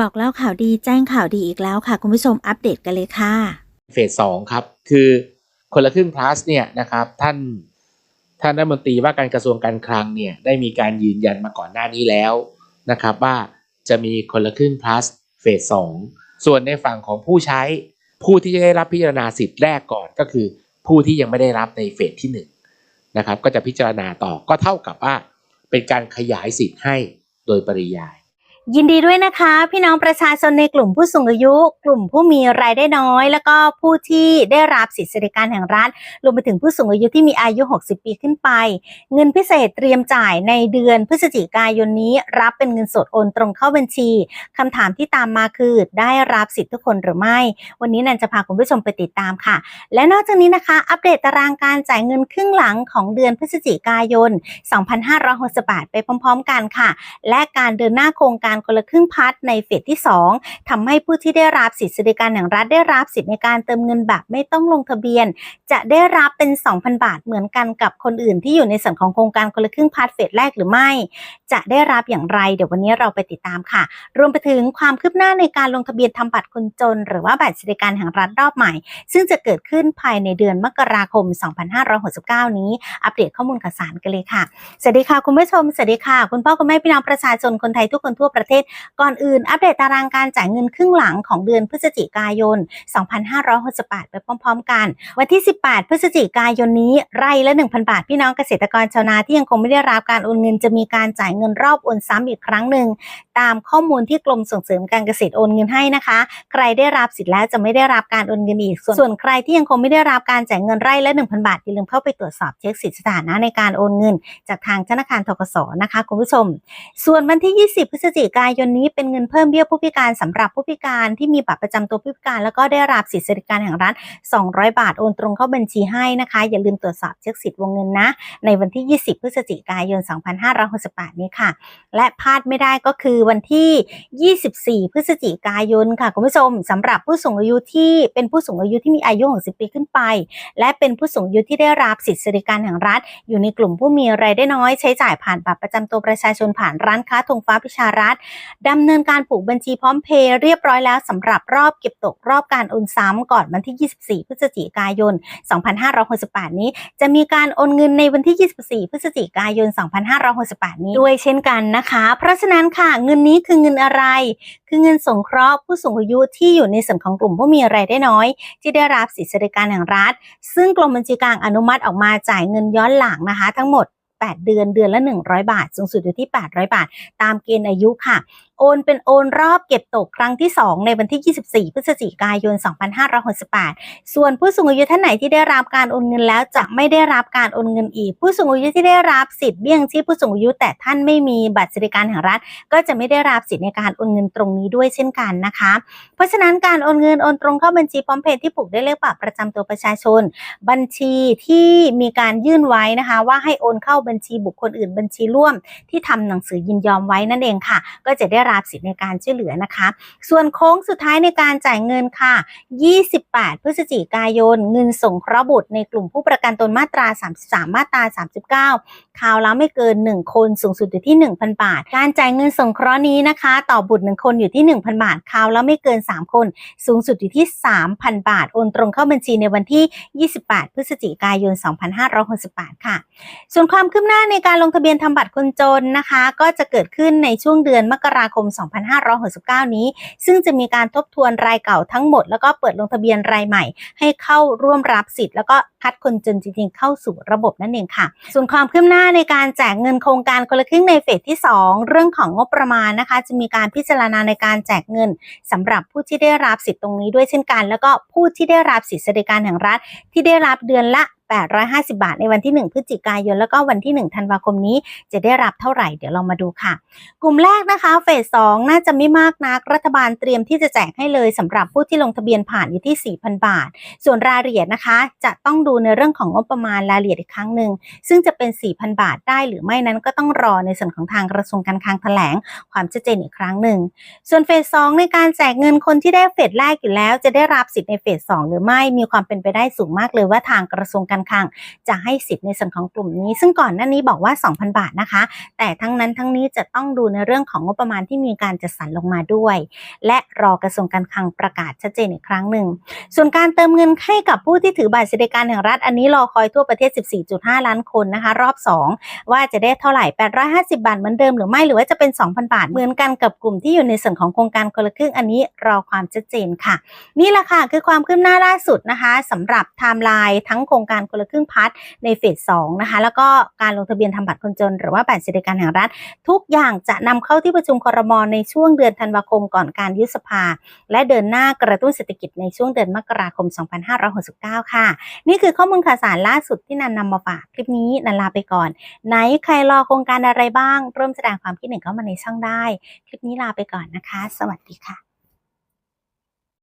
บอกเล่าข่าวดีแจ้งข่าวดีอีกแล้วค่ะ คุณผู้ชมอัปเดตกันเลยค่ะ เฟสสองครับ คือคนละครึ่ง plus เนี่ยนะครับท่านท่านรัฐมนตรีว่าการกระทรวงการคลังเนี่ยได้มีการยืนยันมาก่อนหน้านี้แล้วนะครับว่าจะมีคนละครึ่ง plus เฟสสองส่วนในฝั่งของผู้ใช้ผู้ที่จะได้รับพิจารณาสิทธิ์แรกก่อนก็คือ ผู้ที่ยังไม่ได้รับในเฟสที่หนึ่งนะครับก็จะพิจารณาต่อก็เท่ากับว่าเป็นการขยายสิทธิ์ให้โดยปริยาย ยินดีด้วยนะคะ พี่น้องประชาชนในกลุ่มผู้สูงอายุ กลุ่มผู้มีรายได้น้อย แล้วก็ผู้ที่ได้รับสิทธิสวัสดิการแห่งรัฐรวมไปถึงผู้สูงอายุที่มีอายุ 60 ปีขึ้นไป เงินพิเศษเตรียมจ่ายในเดือนพฤศจิกายนนี้ รับเป็นเงินสดโอนตรงเข้าบัญชีคำถามที่ตามมาคือได้รับสิทธิทุกคนหรือไม่ วันนี้นันจะพาคุณผู้ชมไปติดตามค่ะ และนอกจากนี้นะคะ อัปเดตตารางการจ่ายเงินครึ่งหลังของเดือนพฤศจิกายน 2568 ไปพร้อม ๆ กันค่ะ และการเดินหน้าโครงการการคนละครึ่งพัฒในเฟสที่ 2ทำให้ผู้ที่ได้รับสิทธิสวัสดิการแห่งรัฐได้รับสิทธิในการเติมเงินแบบไม่ต้องลงทะเบียน จะได้รับเป็น 2,000 บาทเหมือนกันกับคนอื่นที่อยู่ในส่วนของโครงการคนละครึ่งพัฒเฟสแรกหรือไม่ จะได้รับอย่างไร เดี๋ยววันนี้เราไปติดตามค่ะ รวมไปถึงความคืบหน้าในการลงทะเบียนทำบัตรคนจน หรือว่าบัตรสวัสดิการแห่งรัฐรอบใหม่ ซึ่งจะเกิดขึ้นภายในเดือนมกราคม 2569 นี้ อัปเดตข้อมูลข่าวสารกันเลยค่ะ สวัสดีค่ะคุณผู้ชม สวัสดีค่ะ คุณพ่อคุณแม่พี่น้องประชาชนคนไทยทุกคนทั่วประเทศ ก่อนอื่นอัปเดตตารางการจ่ายเงินครึ่งหลังของเดือนพฤศจิกายน 2568 ไปพร้อม ๆ กัน วันที่ 18 พฤศจิกายนนี้ไร่ละ 1,000 บาท พี่น้องเกษตรกรชาวนาที่ยังคงไม่ได้รับการโอนเงินจะมีการจ่ายเงินรอบโอนซ้ำอีกครั้งหนึ่งตามข้อมูลที่กรมส่งเสริมการเกษตรโอนเงินให้นะคะ ใครได้รับสิทธิ์แล้วจะไม่ได้รับการโอนเงินอีก ส่วนส่วนใครที่ยังคงไม่ได้รับการจ่ายเงินไร่ละ 1,000 บาทอย่าลืมเข้าไปตรวจสอบเช็คสิทธิสถานะในการโอนเงิน จากทางธนาคารทกสนะคะคุณผู้ชม ส่วนวันที่ 20 พฤศจิกายนนี้เป็นเงินเพิ่มเบี้ยผู้พิการสำหรับผู้พิการที่มีบัตรประจำตัวผู้พิการ แล้วก็ได้รับสิทธิสวัสดิการแห่งรัฐ 200 บาทโอนตรงเข้าบัญชีให้นะคะ อย่าลืมตรวจสอบเช็คสิทธิ์วงเงินนะ ในวันที่ 20 พฤศจิกายน 2568 นี้ค่ะ และพลาดไม่ได้ก็คือวันที่ 24 พฤศจิกายนค่ะคุณผู้ชมสำหรับผู้สูงอายุที่เป็นผู้สูงอายุที่มีอายุ 60 ปีขึ้นไป และเป็นผู้สูงอายุที่ได้รับสิทธิสวัสดิการแห่งรัฐ อยู่ในกลุ่มผู้มีรายได้น้อยใช้จ่ายผ่านบัตรประจำตัวประชาชนผ่านร้านค้าธงฟ้าพิชารัฐดำเนินการผูกบัญชีพร้อมเพย์เรียบร้อยแล้วสำหรับรอบเก็บตกรอบการโอนซ้ำก่อนวันที่ 24 พฤศจิกายน 2568 นี้ จะมีการโอนเงินในวันที่ 24 พฤศจิกายน 2568 นี้ด้วยเช่นกันนะคะ เพราะฉะนั้นค่ะเงินนี้คือเงินอะไร คือเงินสงเคราะห์ผู้สูงอายุที่อยู่ในส่วนของกลุ่มผู้มีรายได้น้อย ที่ได้รับสิทธิสวัสดิการแห่งรัฐ ซึ่งกรมบัญชีกลางอนุมัติออกมาจ่ายเงินย้อนหลังนะคะ ทั้งหมด 8 เดือนเดือนละ 100 บาท สูงสุดอยู่ที่ 800 บาท ตามเกณฑ์อายุค่ะโอนเป็นโอนรอบเก็บตกครั้งที่ 2 ในวันที่ 24 พฤศจิกายน 2568 ส่วนผู้สูงอายุท่านไหนที่ได้รับการโอนเงินแล้วจะไม่ได้รับการโอนเงินอีก ผู้สูงอายุที่ได้รับสิทธิ์เบี้ยงชีพผู้สูงอายุแต่ท่านไม่มีบัตรสวัสดิการแห่งรัฐ ก็จะไม่ได้รับสิทธิ์ในการโอนเงินตรงนี้ด้วยเช่นกันนะคะ เพราะฉะนั้นการโอนเงินโอนตรงเข้าบัญชีพร้อมเพย์ที่ผูกได้เลขบัตรประจำตัวประชาชน บัญชีที่มีการยื่นไว้นะคะ ว่าให้โอนเข้าบัญชีบุคคลอื่นบัญชีร่วม ที่ทำหนังสือยินยอมไว้นั่นเองค่ะ ก็จะได้รับสิทธิ์ในการช่วยเหลือนะคะ ส่วนโค้งสุดท้ายในการจ่ายเงินค่ะ 28 พฤศจิกายน เงินส่งเคราะห์บุตรในกลุ่มผู้ประกันตนมาตรา 33 มาตรา 39 คราวละไม่เกิน 1 คนสูงสุดอยู่ที่ 1,000 บาท การจ่ายเงินส่งเคราะห์นี้นะคะ ต่อบุตร 1 คนอยู่ที่ 1,000 บาท คราวละไม่เกิน 3 คน สูงสุดอยู่ที่ 3,000 บาท โอนตรงเข้าบัญชีในวันที่ 28 พฤศจิกายน 2568 ค่ะ ส่วนความคืบหน้าในการลงทะเบียนทำบัตรคนจนนะคะ ก็จะเกิดขึ้นในช่วงเดือนมกราคมคม 2569 นี้ ซึ่งจะมีการทบทวนรายเก่าทั้งหมด แล้วก็เปิดลงทะเบียนรายใหม่ ให้เข้าร่วมรับสิทธิ์ แล้วก็คัดคนจนจริงๆ เข้าสู่ระบบนั่นเองค่ะ ส่วนความคืบหน้าในการแจกเงินโครงการคนละครึ่งในเฟสที่ 2 เรื่องของงบประมาณนะคะ จะมีการพิจารณาในการแจกเงินสำหรับผู้ที่ได้รับสิทธิ์ตรงนี้ด้วยเช่นกัน แล้วก็ผู้ที่ได้รับสิทธิสวัสดิการแห่งรัฐที่ได้รับเดือนละ 850 บาท ในวันที่ 1 พฤศจิกายน แล้วก็วันที่ 1 ธันวาคมนี้จะได้รับเท่าไหร่เดี๋ยวเรามาดูค่ะ กลุ่มแรกนะคะเฟส 2 น่าจะไม่มากนัก รัฐบาลเตรียมที่จะแจกให้เลยสำหรับผู้ที่ลงทะเบียนผ่านอยู่ที่ 4,000 บาท ส่วนรายละเอียดนะคะ จะต้องดูในเรื่องของงบประมาณรายละเอียดอีกครั้งหนึ่งซึ่งจะเป็น 4,000 บาทได้หรือไม่นั้นก็ต้องรอในส่วนของทางกระทรวงการคลังแถลงความชัดเจนอีกครั้งหนึ่งส่วนเฟส 2 ในการแจกเงินคนที่ได้เฟสแรกอยู่แล้ว จะได้รับสิทธิ์ในเฟส 2 หรือไม่มีความเป็นไปได้สูงมากเลยว่าทางกระทรวงการคลังจะให้สิทธิ์ในส่วนของกลุ่มนี้ ซึ่งก่อนหน้านี้บอกว่า 2,000 บาทนะคะ แต่ทั้งนั้นทั้งนี้จะต้องดูในเรื่องของงบประมาณที่มีการจัดสรรลงมาด้วย และรอกระทรวงการคลังประกาศชัดเจนอีกครั้งหนึ่ง ส่วนการเติมเงินให้กับผู้ที่ถือบัตรสวัสดิการแห่งรัฐอันนี้รอคอยทั่วประเทศ 14.5 ล้านคนนะคะ รอบ 2 ว่าจะได้เท่าไหร่ 850 บาทเหมือนเดิมหรือไม่หรือว่าจะเป็น 2,000 บาทเหมือนกันกับกลุ่มที่อยู่ในส่วนของโครงการคนละครึ่งอันนี้รอความชัดเจนค่ะ นี่แหละค่ะคือความคืบหน้าล่าสุดนะคะสำหรับไทม์ไลน์ทั้งโครงการคนละครึ่งพัฒในเฟส2นะคะแล้วก็การลงทะเบียนทำบัตรคนจน หรือว่าบัตรสวัสดิการแห่งรัฐ ทุกอย่างจะนำเข้าที่ประชุมครมในช่วงเดือนธันวาคมก่อนการยุบสภา และเดินหน้ากระตุ้นเศรษฐกิจในช่วงเดือนมกราคม 2569 ค่ะ นี่คือข้อมูลข่าวสารล่าสุดที่นันนำมาฝากคลิปนี้นันลาไปก่อน ไหนใครรอโครงการอะไรบ้าง เริ่มแสดงความคิดเห็นเข้ามาในช่องได้ คลิปนี้ลาไปก่อนนะคะ สวัสดีค่ะ